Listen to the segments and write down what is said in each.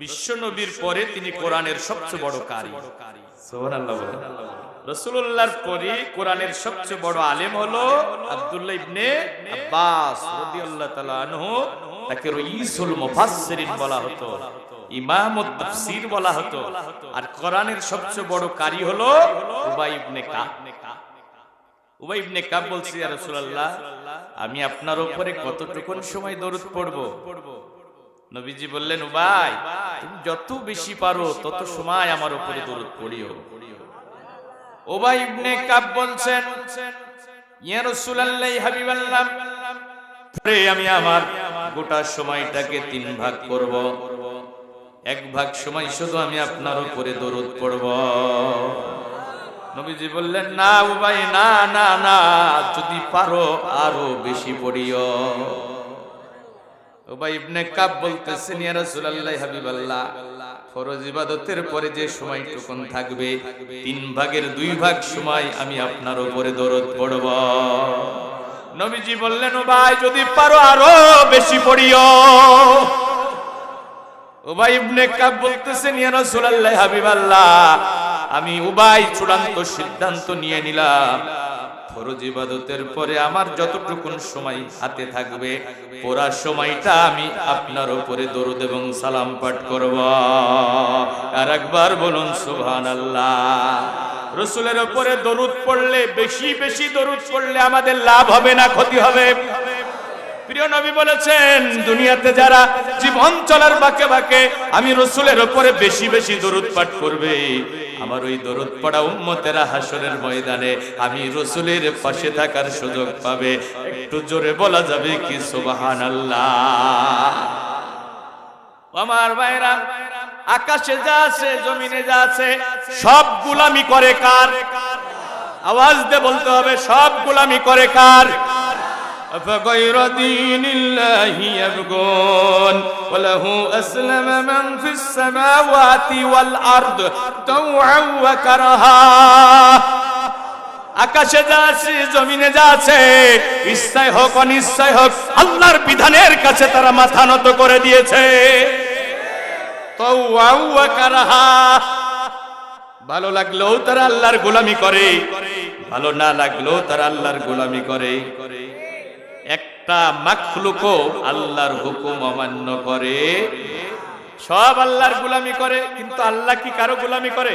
বিশ্ব নবীর পরে তিনি কোরআনের সবচেয়ে বড় কারি। রসুল্লাহর পরে কোরআনের সবচেয়ে বড় আলেম হলো আব্দুল্লাহ ইবনে আব্বাস রাদিয়াল্লাহু তাআলা আনহু। তাকে রইসুল মুফাসসিরিন বলা হতো ইমাম তাফসীর বলা হতো। আর কোরআনের সবচেয়ে বড় কারি হলো উবাই ইবনে কাব। উবাই ইবনে কাব বলছি ইয়া রাসূলুল্লাহ আমি আপনার উপরে কতটুকুন সময় দরুদ পড়ব? নবীজি বললেন, উবাই, তুমি যত বেশি পারো তত সময় আমার উপরে দরুদ পড়িও। উবাই ইবনে কাব বলছেন, ইয়া রাসূলুল্লাহ হাবিবাল্লাহ, পরে আমি আমার গোটা সময়টাকে তিন ভাগ করব। এক ভাগ সময় শুধু আমি আপনার উপরে দরুদ পড়ব। নবীজি বললেন, না উবাই, না না না, যদি পারো আরও বেশি পড়িও। উবাই ইবনে বলতেছেন, ইয়া রাসূলুল্লাহ, হাবিবাল্লাহ, ফরজ ইবাদতের পরে যে সময়টুকুন থাকবে, তিন ভাগের দুই ভাগ সময় আমি আপনার উপরে দরদ পড়ব। নবীজি বললেন ভাই যদি পারো আরও বেশি পড়িও। উবাই ইবনে বলতেছেন, ইয়া রাসূলুল্লাহ, হাবিবাল্লাহ আমি উবাই চূড়ান্ত সিদ্ধান্ত নিয়ে নিলাম। ফরজ ইবাদতের পরে আমার যতটুকুন সময় হাতে থাকবে, পুরা সময়টা আমি আপনার উপরে দরুদ এবং সালাম পাঠ করব। আর একবার বলুন, সুবহানাল্লাহ। রসুলের উপরে দরুদ পড়লে, বেশি বেশি দরুদ পড়লে আমাদের লাভ হবে না, ক্ষতি হবে। প্রিয় নবী বলেছেন, দুনিয়াতে যারা জীবন চলার বাকে বাকে, আমি রসুলের ওপরে বেশি বেশি দরুদ পাঠ করবে। আমার ওই দরুদ পড়া উম্মতেরা হাসরের ময়দানে, আমি রসুলের পাশে থাকার সুযোগ পাবে। একটু জোরে বলা যাবে কি সুবাহান আমার ভাইরা, আকাশে যা আছে, জমিনে যা আছে, সব গুলামি করে কার? আওয়াজ দিয়ে বলতে হবে, সব গুলামি করে কার? أفغير دين الله يبغون وله أسلم من في السماوات والأرض طوعا وكرها আকাশে যা আছে জমিনে যা আছে ইচ্ছায় হোক অনিচ্ছায় হোক আল্লাহর বিধানের কাছে তারা মাথা নত করে দিয়েছে তাওআউ ওয়া কারাহা ভালো লাগলেও তারা আল্লাহর গোলামি করে ভালো না লাগলেও তারা আল্লাহর গোলামি করে একটা মাখলুকও আল্লাহর হুকুম অমান্য করে। সব আল্লাহর গোলামি করে, কিন্তু আল্লাহ কি কারও গোলামি করে?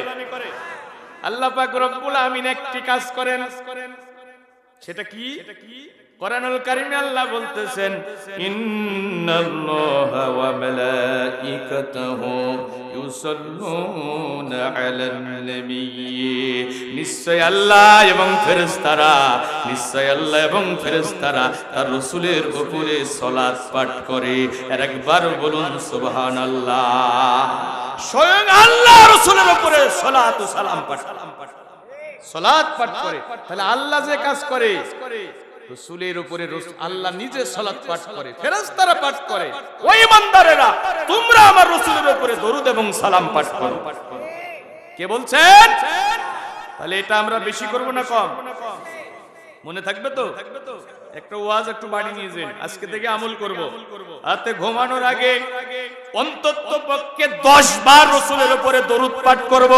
আল্লাহ রব্বুল আমিন একটি কাজ করেন। সেটা কি? কোরআনুল কারিমে আল্লাহ বলতেছেন, ইন্নাল্লাহা ওয়া মালাইকাতাহু নিশ্চয় আল্লাহ এবং ফেরেশতারা, নিশ্চয় আল্লাহ এবং ফেরেশতারা তার রাসূলের উপরে সালাত পাঠ করে। আর একবার বলুন, সুবহানাল্লাহ। স্বয়ং আল্লাহ রাসূলের উপরে সালাত ও সালাম পাঠ সালাত পাঠ করে। তাহলে আল্লাহ যে কাজ করে। রসুলের উপরে আল্লাহ নিজে সালাত পাঠ করে ফেরেশতারা পাঠ করে। ওই ইমানদারেরা তোমরা আমার রসুলের উপরে দরুদ এবং সালাম পাঠ করো। কে বলছেন? তাহলে এটা আমরা বেশি করব না কম? মনে থাকবে তো? একটা ওয়াজ একটু বাড়ি নিয়ে যান। আজকে থেকে আমল করব। রাতে ঘুমানোর আগে অন্তত পক্ষে দশ বার রসুলের উপরে দরুদ পাঠ করব।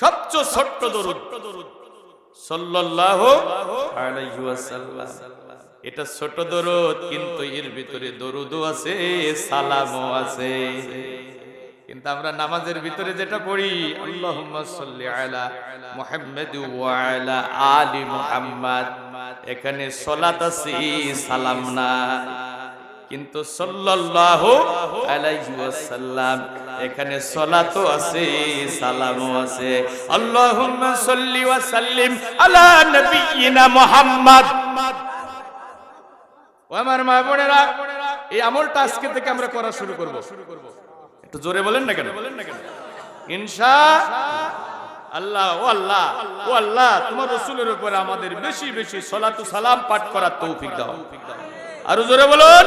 সবচেয়ে ছোট্ট দরুদ। এটা ছোট দরুদ, কিন্তু এর ভিতরে দরুদও আছে, সালামও আছে। কিন্তু আমরা নামাজের ভিতরে যেটা পড়ি, আল্লাহুম্মা সাল্লি আলা এখানে সালাত আছে, সালাম না কিন্তু সাল্লাল্লাহু আলাইহি এখানে সালাতও আছে, সালামও আছে। আল্লাহুম্মা ও আমার মা বোনেরা, এই আমলটা আজকে থেকে আমরা করা শুরু করব। একটু জোরে বলেন না কেন বলেন না কেন? ইনশা আল্লাহ, ও আল্লাহ ও আল্লাহ, তোমার রসুলের উপরে আমাদের বেশি বেশি সলাতু সালাম পাঠ করার তৌফিক দাও। আরও জোরে বলুন।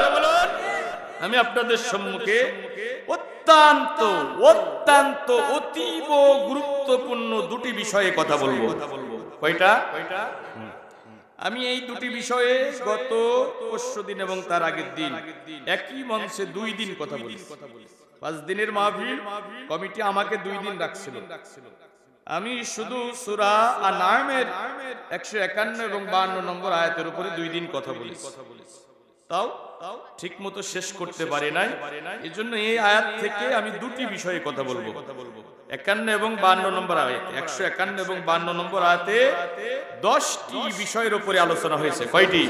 আমি আপনাদের সম্মুখে অত্যন্ত অত্যন্ত, অতীব গুরুত্বপূর্ণ দুটি বিষয়ে কথা বলব। কয়টা? আমি এই দুটি বিষয়ে গত পরশু দিন এবং তার আগের দিন একই মঞ্চে দুই দিন কথা বলি পাঁচ দিনের মাহফিল, কমিটি আমাকে দুই দিন রাখছিল আমি শুধু সুরা আর নামের একশো একান্ন এবং বান্ন নম্বর আয়াতের উপরে দুই দিন কথা বলি তাও ঠিক মতো শেষ করতে পারে নাই। এই জন্য এই আয়াত থেকে আমি দুটি বিষয়ে কথা বলব। একান্ন এবং বান্ন নম্বর আয়াত, একশো একান্ন এবং বান্ন নম্বর আয়াতে দশটি বিষয়ের উপরে আলোচনা হয়েছে। কয়টি?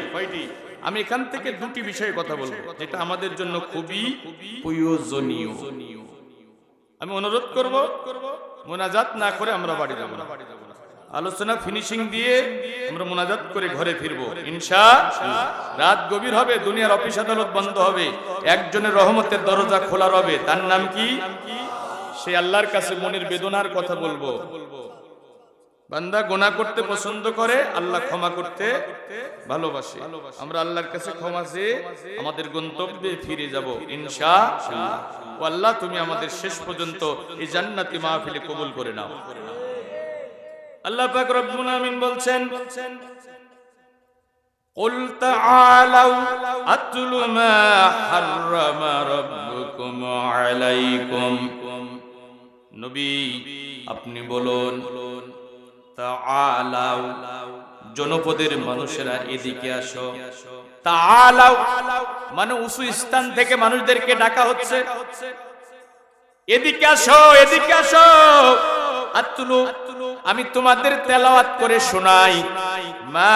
আমি এখান থেকে দুটি বিষয়ে কথা বলব, যেটা আমাদের জন্য খুবই প্রয়োজনীয়। আমি অনুরোধ করব, মোনাজাত না করে আমরা বাড়ি যাব না। আলোচনা ফিনিশিং দিয়ে আমরা মোনাজাত করে ঘরে ফিরবো। ইনশা রাত গভীর হবে, দুনিয়ার অফিস আদালত বন্ধ হবে। একজনের রহমতের দরজা খোলা রবে। তার নাম কি? সে আল্লাহর কাছে মনের বেদনার কথা বলব। বান্দা গোনা করতে পছন্দ করে, আল্লাহ ক্ষমা করতে ভালোবাসে। আমরা আল্লাহর কাছে ক্ষমা চেয়ে আমাদের গন্তব্যে ফিরে যাব ইনশা আল্লাহ, তুমি আমাদের শেষ পর্যন্ত এই জান্নাতি মাহফিলে কবুল করে নাও। আল্লাহ পাক রব্বুল আমিন বলছেন قل تعالوا أتل ما حرم ربكم عليكم নবী আপনি বলুন তাআলাও জনপদের মানুষেরা এদিকে আসো তাআলাও মানে উঁচু স্থান থেকে মানুষদেরকে ডাকা হচ্ছে এদিকে আসো এদিকে আসো আমি তোমাদের তেলাওয়াত করে শোনাই। মা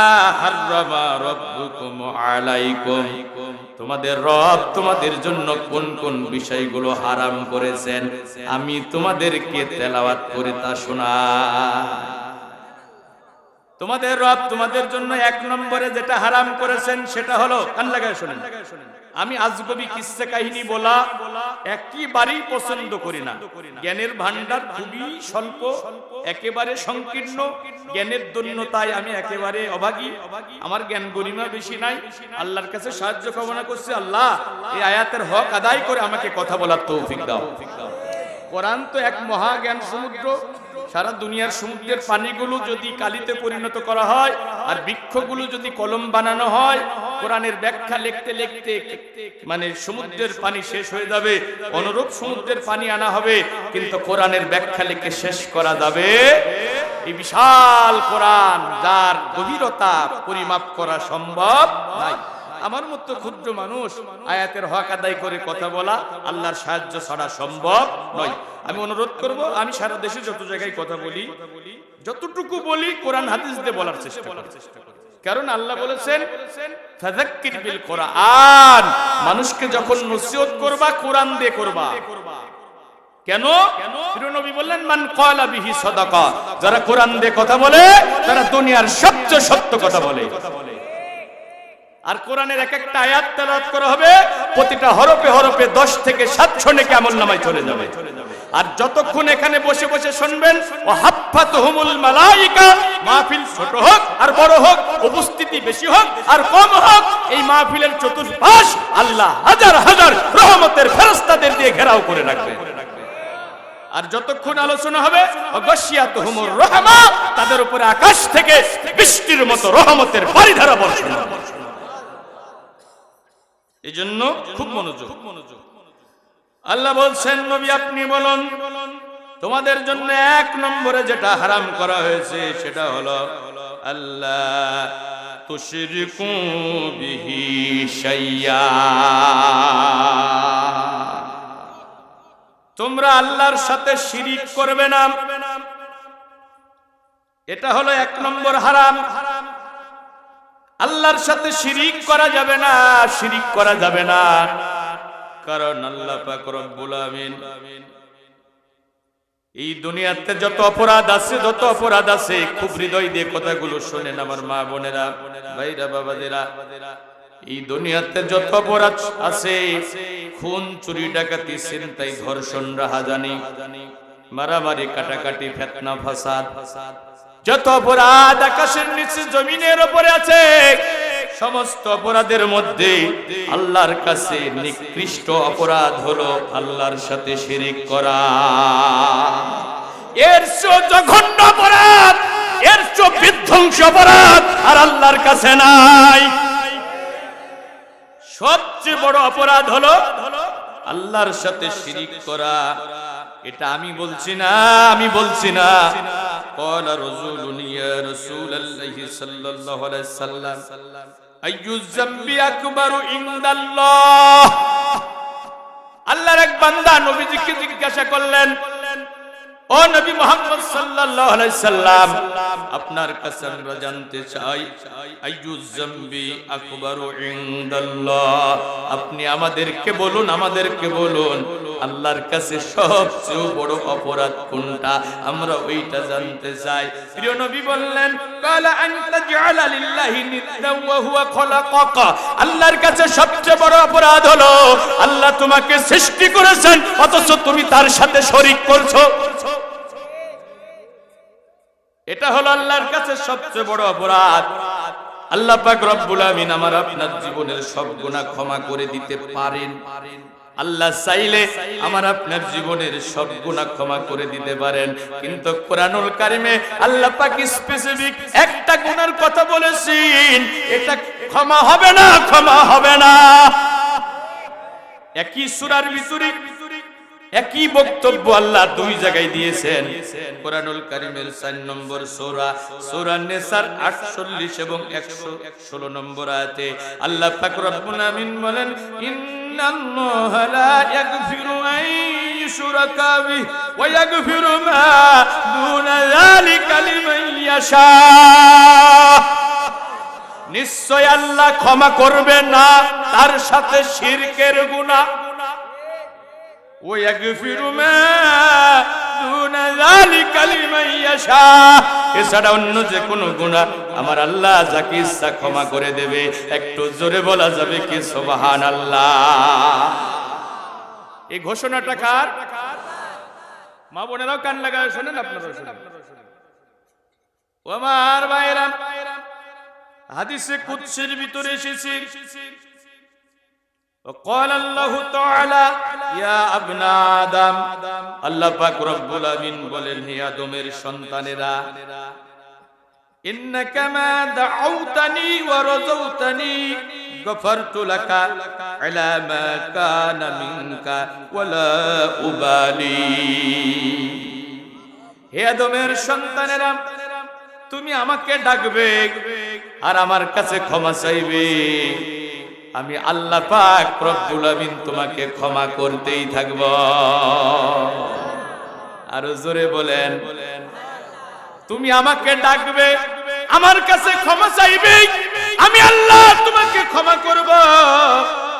তোমাদের রব তোমাদের জন্য কোন কোন বিষয়গুলো হারাম করেছেন, আমি তোমাদেরকে তেলাওয়াত করে তা শোনাই। তোমাদের রব তোমাদের জন্য এক নম্বরে যেটা হারাম করেছেন, সেটা হলো, কান লাগায় শোনেন। আমি আজগবি কিসসা কাহিনী বলা একেবারেই পছন্দ করি না। জ্ঞানের ভান্ডার খুবই স্বল্প, একেবারে সংকীর্ণ। জ্ঞানের দন্যতায় আমি একেবারে অভাগী আমার জ্ঞান গরিমা বেশি নাই। আল্লাহর কাছে সাহায্য কামনা করছি। আল্লাহ, এই আয়াতের হক আদায় করে আমাকে কথা বলার তৌফিক দাও। কোরআন তো এক মহা জ্ঞান সমুদ্র। সারা দুনিয়ার সমুদ্রের পানিগুলো যদি কালিতে পরিণত করা হয় আর বৃক্ষগুলো যদি কলম বানানো হয়, কোরআনের ব্যাখ্যা লিখতে লিখতে মানে সমুদ্রের পানি শেষ হয়ে যাবে, অনুরূপ সমুদ্রের পানি আনা হবে, কিন্তু কোরআনের ব্যাখ্যা লিখে শেষ করা যাবে। এই বিশাল কোরআন যার গভীরতা পরিমাপ করা সম্ভব নাই। আমার মতো ক্ষুদ্র মানুষ আয়াতের হক আদায় করে কথা বলা আল্লাহর সাহায্য ছাড়া সম্ভব নয়। আমি অনুরোধ করব আমি সারা দেশে যত জায়গায় কথা বলি যতটুকু বলি কোরআন হাদিস দিয়ে বলার চেষ্টা করি। কারণ আল্লাহ বলেছেন ফাযাক্কির বিল কোরআন। মানুষকে যখন নসিহত করবা কোরআন দিয়ে করবা। কেন? নবী বললেন মান কলা বিহি সদাকা। যারা কোরআন দিয়ে কথা বলে তারা দুনিয়ার সবচেয়ে সত্য কথা বলে। আর কোরআনের এক একটা আয়াত তেলাওয়াত করা হবে, প্রতিটা হরফে হরফে 10 থেকে 700 নেকি আমল নামায় চলে যাবে। আর যতক্ষণ এখানে বসে বসে শুনবেন ও হাফাতুহুমুল মালাইকা, মাহফিল ছোট হোক আর বড় হোক, উপস্থিতি বেশি হোক আর কম হোক, এই মাহফিলের চতুর্পাশ আল্লাহ হাজার হাজার রহমতের ফেরেশতাদের দিয়ে ঘেরাও করে রাখবে। আর যতক্ষণ আলোচনা হবে রহমা, তাদের উপরে আকাশ থেকে বৃষ্টির মতো রহমতের বারিধারা বর্ষণ হবে এই জন্য খুব মনোযোগ। আল্লাহ বলছেন নবী আপনি বলুন তোমাদের জন্য এক নম্বরে যেটা হারাম করা হয়েছে সেটা হলো আল্লাহ তুশরিকু বিহি শাইয়া। তোমরা আল্লাহর সাথে শিরিক করবে না। এটা হলো এক নম্বর হারাম। আল্লাহর সাথে শিরিক করা যাবে না, শিরিক করা যাবে না। কারণ আল্লাহ পাক রব্বুল আমিন এই দুনিয়াতে যত অপরাধ আছে, যত অপরাধ আছে, খুব হৃদয় দিয়ে কথাগুলো শোনেন আমার মা বোনেরা, ভাইরা, বাবাদেরা। এই দুনিয়াতে যত অপরাধ আছে, খুন, চুরি, ডাকাতি চিন্তাই ধর্ষণ, রাহাজানি, মারামারি, কাটাকাটি, ফেতনা, ফাসাদ যত অপরাধ আকাশের নিচে, জমিনের ওপরে আছে, সমস্ত অপরাধের মধ্যে আল্লাহর কাছে নিকৃষ্ট অপরাধ হলো আল্লাহর সাথে শিরিক করা। এর জঘন্য অপরাধ, এর চোখ বিধ্বংসী অপরাধ আর আল্লাহর কাছে নাই। সবচেয়ে বড় অপরাধ হলো আল্লাহর সাথে শিরিক করা। এটা আমি বলছি না, আমি বলছি না। قال رسول يا رسول الله صلى الله عليه وسلم أي الذنب أكبر عند الله আল্লাহর এক বান্দা নবীজিকে জিজ্ঞাসা করলেন ও নবী মোহাম্মদ সাল্লাল্লাহু আলাইহি সাল্লাম আপনার কাছে আমরা জানতে চাই আইয়ুজ জামবি আকবারু ইনদাল্লাহ আপনি আমাদেরকে বলুন আমাদেরকে বলুন আল্লাহর কাছে সবচেয়ে বড় অপরাধ কোনটা? আমরা ওইটা জানতে চাই। প্রিয় নবী বললেন, কালা আনতা জাআলা লিল্লাহি নিদ্দান ওয়া হুয়া খলাকাকা। আল্লাহর কাছে সবচেয়ে বড় অপরাধ হলো, আল্লাহ তোমাকে সৃষ্টি করেছেন, অথচ তুমি তার সাথে শরীক করছ। এটা হলো আল্লাহর কাছে সবচেয়ে বড় অপরাধ। আল্লাহ পাক রব্বুল আমিন আমার আপনার জীবনের সব গুনাহ ক্ষমা করে দিতে পারেন। আল্লাহ চাইলে আমার আপনার জীবনের সব গুণা ক্ষমা করে দিতে পারেন। কিন্তু কোরআনুল কারিমে আল্লাহ পাক স্পেসিফিক একটা গুণার কথা বলেছেন, এটা ক্ষমা হবে না, ক্ষমা হবে না। একই সুরার ভিতরে একই বক্তব্য আল্লাহ দুই জায়গায় দিয়েছেন। কোরআনুল কারিমের চার নম্বর সোরা সোরা নেসার 48 এবং 116 নম্বর আয়াতে আল্লাহ পাক রব্বুল আমিন বলেন লিমান নিশ্চয় আল্লাহ ক্ষমা করবে না, তার সাথে শিরকের গুনাহ। ويغفر ما دون ذلك لمن يشاء এছাড়া অন্য যে কোনো গুনাহ আমার আল্লাহ যাকে ইচ্ছা ক্ষমা করে দেবে একটু জোরে বলা যাবে কি সুবহান আল্লাহ এই ঘোষণাটা কার মা বোনেরাও কান লাগায় শোনেন আপনারাও শোনেন ও আমার ভাইরা হাদিসে কুদসির ভিতরে এসেছে وقال الله تعالى يا ابن آدم আল্লাহ পাক রব্বুল আমিন বলেন হে আদমের সন্তানেরা إنك ما دعوتني ورزوتني غفرت لك على ما كان منك ولا أبالي হে আদমের সন্তানেরা তুমি আমাকে ডাকবে আর আমার কাছে ক্ষমা চাইবে আমি আল্লাহ পাক রব্বুল আমিন তোমাকে ক্ষমা করতেই থাকব। আরও জোরে বলেন। তুমি আমাকে ডাকবে, আমার কাছে ক্ষমা চাইবে, আমি আল্লাহ তোমাকে ক্ষমা করব।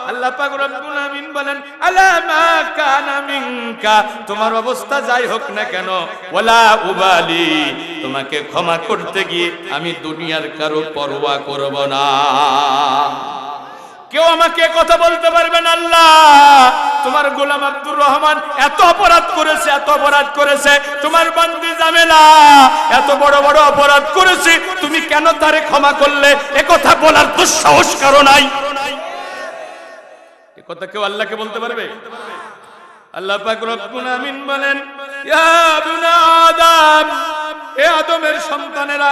আল্লাহ পাক রব্বুল আমিন বলেন, আলা মা কানা মিনকা? তোমার অবস্থা যাই হোক না কেন, ওয়ালা উবালি। তোমাকে ক্ষমা করতে গিয়ে আমি দুনিয়ার কারও পরোয়া করব না। কেউ আমাকে কথা বলতে পারবেন আল্লাহ। তোমার গোলাম আব্দুর রহমান এত অপরাধ করেছে, এত অপরাধ করেছে, তোমার বান্দি জামেলা, এত বড় বড় অপরাধ করেছে, তুমি কেন তারে ক্ষমা করলে? এ কথা বলার তো সাহস কারও নাই। এ কথা কেউ আল্লাহকে বলতে পারবে? আল্লাহ পাক রব্বুল আমিন বলেন, ইয়া ইবনা আদম, এ আদমের সন্তানেরা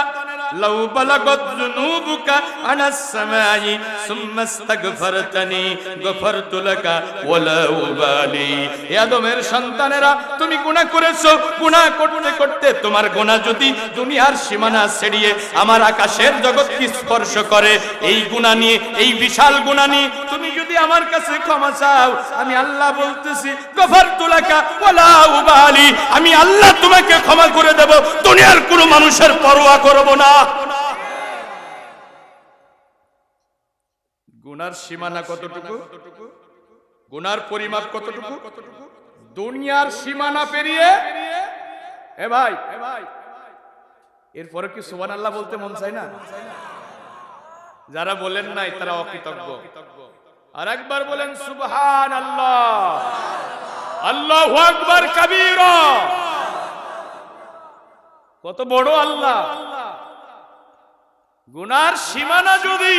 لو بلغت ذنوبك على السماء ثم استغفرتني غفرت لك ولا أبالي এ আদমের সন্তানেরা তুমি গুনাহ করেছো গুনাহ করতে করতে তোমার গুনাহ যদি দুনিয়ার সীমানা ছেড়িয়ে আমার আকাশের জগৎকে স্পর্শ করে এই গুনাহ নিয়ে এই বিশাল গুনাহ নিয়ে তুমি যদি আমার কাছে ক্ষমা চাও আমি আল্লাহ বলতেছি গফারতু লাকা ওয়ালা উবালি আমি আল্লাহ তোমাকে ক্ষমা করে দেব দুনিয়ার কোনো মানুষের পরোয়া করব না গুনার সীমানা কতটুকু? গুনার পরিমাপ কতটুকু? দুনিয়ার সীমানা পেরিয়ে? এ ভাই। এ ভাই। এরপরে কি সুবহান আল্লাহ বলতে মন চায় না? যারা বলেন নাই তারা অকৃতজ্ঞ। আর একবার বলেন সুবহান আল্লাহ আল্লাহু আকবার কাবীরা। কত বড় আল্লাহ। গুনার সীমানা যদি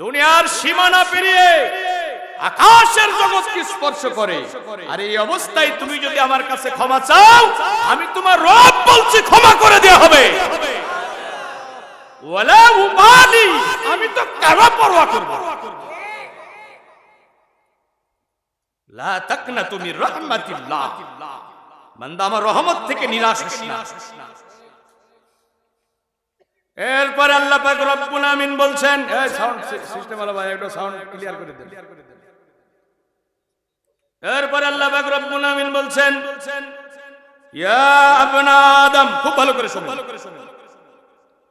দুনিয়ার সীমানা পেরিয়ে আকাশের জগৎকে স্পর্শ করে, আর এই অবস্থায় তুমি যদি আমার কাছে ক্ষমা চাও, আমি তোমার রব বলছি ক্ষমা করে দেওয়া হবে। ওয়ালা উবালি আমি তো কেন পরোয়া করব লা তাকনা তুমি রহমাতিল্লাহ। বান্দা, আমার রহমত থেকে নিরাশ না। এরপরে আল্লাহ পাক রব্বুল আমিন বলছেন এই সাউন্ড সিস্টেম वाला ভাই একটু সাউন্ড ক্লিয়ার করে দেন এরপরে আল্লাহ পাক রব্বুল আমিন বলছেন ইয়া আবনা আদম খুব ভালো করে শুনুন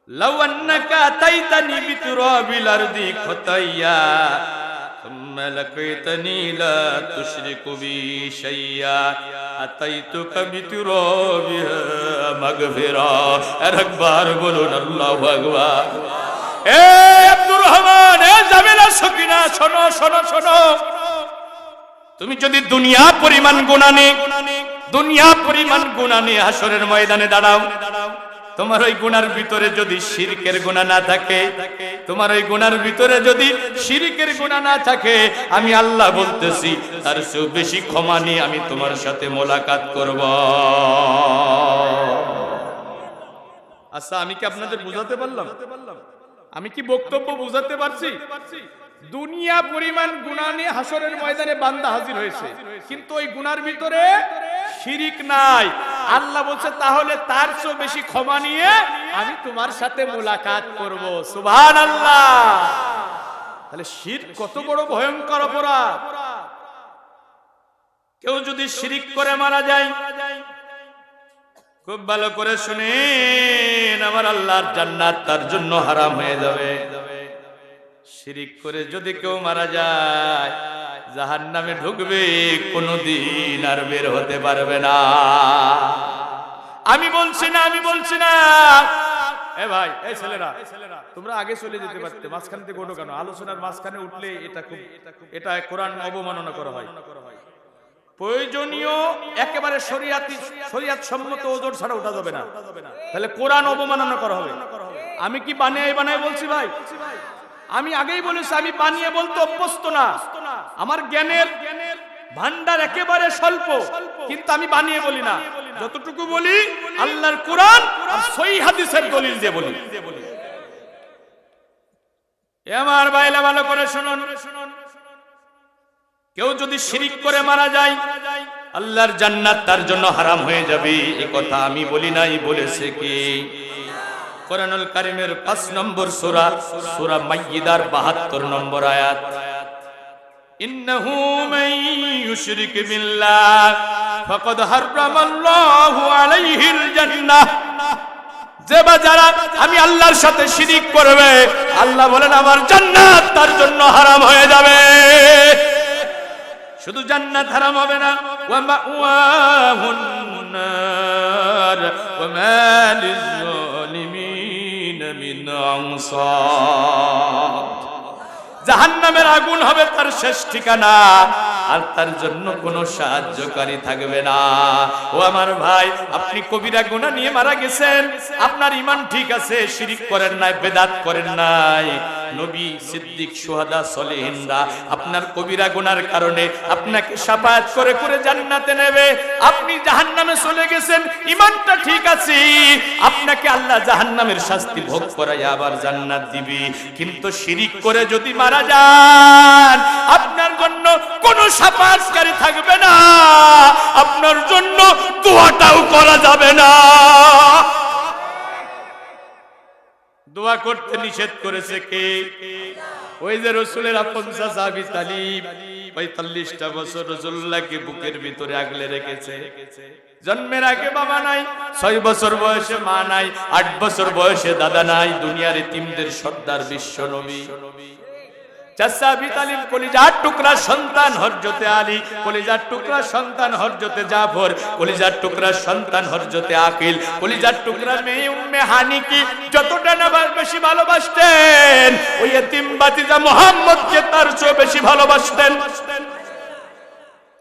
লাউ আন্নাকা আতাইতানি বিতুরাবিল আরদি খতাইয়া ثم لقيتني لا تشرك بي شيئا أتيتك بترابها مغفرة একবার বলুন আল্লাহু আকবার এ আব্দুর রহমান এ জামিলা সকিনা শোনো শোনো শোনো তুমি যদি দুনিয়া পরিমাণ গুণা নে দুনিয়া পরিমাণ গুণা নিয়ে হাসরের ময়দানে দাঁড়াও তোমার ওই গুনার ভিতরে যদি শিরকের গুণা না থাকে, তোমার ওই গুনার ভিতরে যদি শিরকের গুণা না থাকে, আমি আল্লাহ বলতেছি, তার চেয়েও বেশি ক্ষমা নিয়ে আমি তোমার সাথে মোলাকাত করব। আচ্ছা আমি কি আপনাদের বুঝাতে পারলাম? আমি কি বক্তব্য বুঝাতে পারছি? দুনিয়া পরিমাণ গুণা নিয়ে হাসরের ময়দানে বান্দা হাজির হয়েছে। কিন্তু ওই গুনার ভিতরে শিরিক নাই। আল্লাহ বলছে, তাহলে তার চেয়ে বেশি ক্ষমা নিয়ে আমি তোমার সাথে মোলাকাত করব। সুবহান আল্লাহ তাহলে শির কত বড় ভয়ঙ্কর অপরাধ। কেউ যদি শিরিক করে মারা যায়, খুব ভালো করে শুনেন, আমার আল্লাহর জান্নাত তার জন্য হারাম হয়ে যাবে। শিরিক করে যদি কেউ মারা যায় জাহান নামে ঢুকবে, কোনদিন আর বের হতে পারবে না। আমি বলছি না, আমি বলছি না। মাঝখান ওঠো উঠলে এটা এটা কোরআন করা হয়। প্রয়োজনীয়, একেবারে শরিয়াতি ছাড়া উঠা যাবে না। তাহলে করা হবে। আমি কি বানিয়ে বানায় বলছি ভাই? আমি আগেই বলেছি, আমি বানিয়ে বলতে অভ্যস্ত না। আমার জ্ঞানের ভান্ডার একেবারে স্বল্প, কিন্তু আমি বানিয়ে বলি না। যতটুকু বলি, আল্লাহর কোরআন সই হাদিসের দলিল দিয়ে বলি। আমার বাইলা ভালো করে শুনুন। কেউ যদি শিরিক করে মারা যায়, আল্লাহর জান্নাত তার জন্য হারাম হয়ে যাবে। এ কথা আমি বলি নাই, বলেছে কি? কোরআনুল কারিমের পাঁচ নম্বর সূরা সূরা মাইয়িদার 72 নম্বর আয়াত। ইন্নাহু মান ইউশরিক বিল্লাহ, ফাকাদ হারামাল্লাহু আলাইহিল জান্নাহ। যে বা যারা আমি আল্লাহর সাথে শিরিক করবে, আল্লাহ বলেন, আমার জান্নাত তার জন্য হারাম হয়ে যাবে। শুধু জান্নাত হারাম হবে না, ওয়া মাওয়াহুন নার, ওয়া মা লিয-যালিমিন মিন আনসার জাহান্নামের আগুন হবে তার শেষ ঠিকানা। আর তার জন্য কোনো সাহায্যকারী থাকবে না। ও আমার ভাই, আপনি কবিরা গুনাহ নিয়ে মারা গেছেন। আপনার ইমান ঠিক আছে, শিরিক করেন নাই, বেদাত করেন নাই। নবী সিদ্দিক, সুহাদা, সলেহিনরা আপনার কবিরা গুনার কারণে আপনাকে সাফায়াত করে করে জান্নাতে নেবে। আপনি জাহান্নামে চলে গেছেন ইমানটা ঠিক আছে। আপনাকে আল্লাহ জাহান্নামের শাস্তি ভোগ করাই আবার জান্নাত দিবি। কিন্তু শিরিক করে যদি মারা যান আপনার জন্য কোনো সাফায়াতকারী থাকবে না। আপনার জন্য দোয়াটাও করা যাবে না। দোয়া করতে নিষেধ করেছে কে? ওই যে রসুলের তালিব, পঁয়তাল্লিশটা বছর রসুল্লাহকে বুকের ভিতরে আগলে রেখেছে। জন্মের আগে বাবা নাই, ছয় বছর বয়সে মা নাই, আট বছর বয়সে দাদা নাই, দুনিয়ার ইতিমদের সর্দার বিশ্ব নবী। চাচা আবি কলিজার টুকরা সন্তান হরজতে আলী, কলিজার টুকরা সন্তান হরজতে জাফর, কলিজার টুকরা সন্তান হরজতে আকিল, কলিজার টুকরা মেয়ে উম্মে হানিকি যতটা না বেশি ভালোবাসতেন, ওই এতিম বাতিজা মোহাম্মদকে তার চেয়ে বেশি ভালোবাসতেন।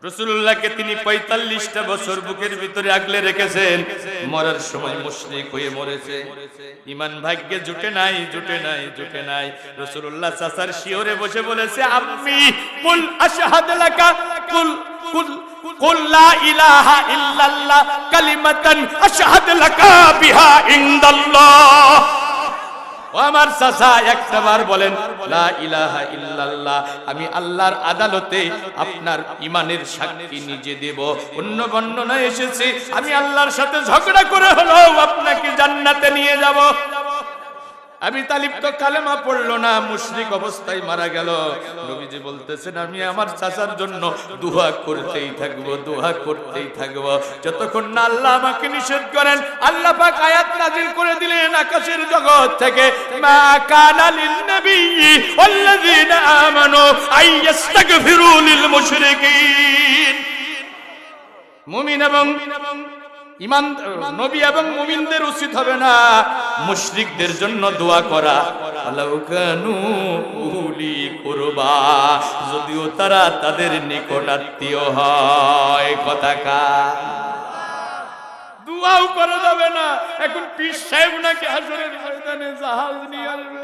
রসুল্লাহকে তিনি পঁয়তাল্লিশটা বছর বুকের ভিতরে আগলে রেখেছেন। মরার সময় মুশরিক হয়ে মরেছে। ইমান ভাগ্যে জুটে নাই জুটে নাই জুটে নাই। রসুল্লাহ চাচার শিওরে বসে বলেছে আমি কুল আশহাদ লাকা, কুল কুল কুল লা ইলাহা ইল্লাল্লাহ কালিমাতান আশহাদ লাকা বিহা ইনদাল্লাহ। আমার চাচা একটাবার বলেন ইলাহা আমি আল্লাহর আদালতে আপনার ইমানের সাক্ষী নিজে দেব। অন্য বর্ণনা এসেছে, আমি আল্লাহর সাথে ঝগড়া করে হলেও আপনাকে জান্নাতে নিয়ে যাব। আমি তালিব তো কালেমা পড়ল না, মুশরিক অবস্থায় মারা গেল। নবীজি বলতেছেন, আমি আমার চাচার জন্য দুহা করতেই থাকব দুহা করতেই থাকব। যতক্ষণ না আল্লাহ আমাকে নিষেধ করেন, আল্লাহ পাক আয়াত নাজিল করে দিলেন আকাশের জগৎ থেকে। মা কানা লিন নাবিয়্যি ওয়াল্লাযীনা আমানু আইয়াস্তাগফিরু লিল মুশরিকিন। মুমিন এবং ইমান, নবী এবং মুমিনদের উচিত হবে না মুশরিকদের জন্য দোয়া করা। যদিও তারা তাদের নিকট আত্মীয় হয় কথাকা দোয়াও করা যাবে না। এখন পীর সাহেব নাকি হাসরের ময়দানে জাহাজ নিয়ে আসবে।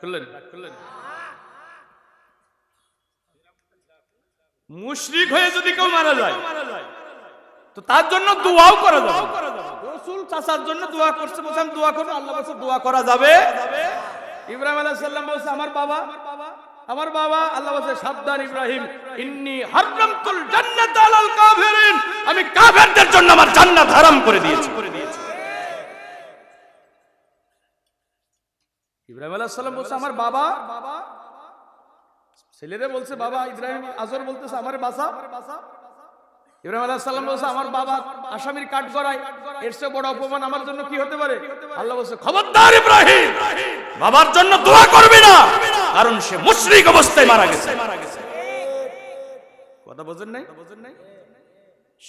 করলেন? রাগ করলেন? মুশরিক হয়ে যদি কেউ মারা যায় তো তার জন্য দোয়াও করা যাবে। রসুল চাচার জন্য দোয়া করছে বলছে আমি দোয়া করব আল্লাহ বলছে দোয়া করা যাবে। ইব্রাহিম আলাইহিস সালাম বলছে আমার বাবা আমার বাবা আল্লাহ বলছে সাবধান ইব্রাহিম ইন্নি হারামতুল জান্নাত আলাল কাফিরিন আমি কাফেরদের জন্য আমার জান্নাত হারাম করে দিয়েছি। ইব্রাহিম আলাইহিস সালাম বলছে আমার বাবা বাবা ছেলেরে বলছে, বাবা, ইব্রাহিম আজর বলতেছে, আমার বাসা ইব্রাহিম আল্লাহ সাল্লাম বলছে, আমার বাবা আসামির কাঠ করায় এর চেয়ে বড় অপমান আমার জন্য কি হতে পারে? আল্লাহ বলছে, খবরদার ইব্রাহিম, বাবার জন্য দোয়া করবে না, কারণ সে মুশরিক অবস্থায় মারা গেছে। কথা বোঝেন নাই বোঝেন নাই?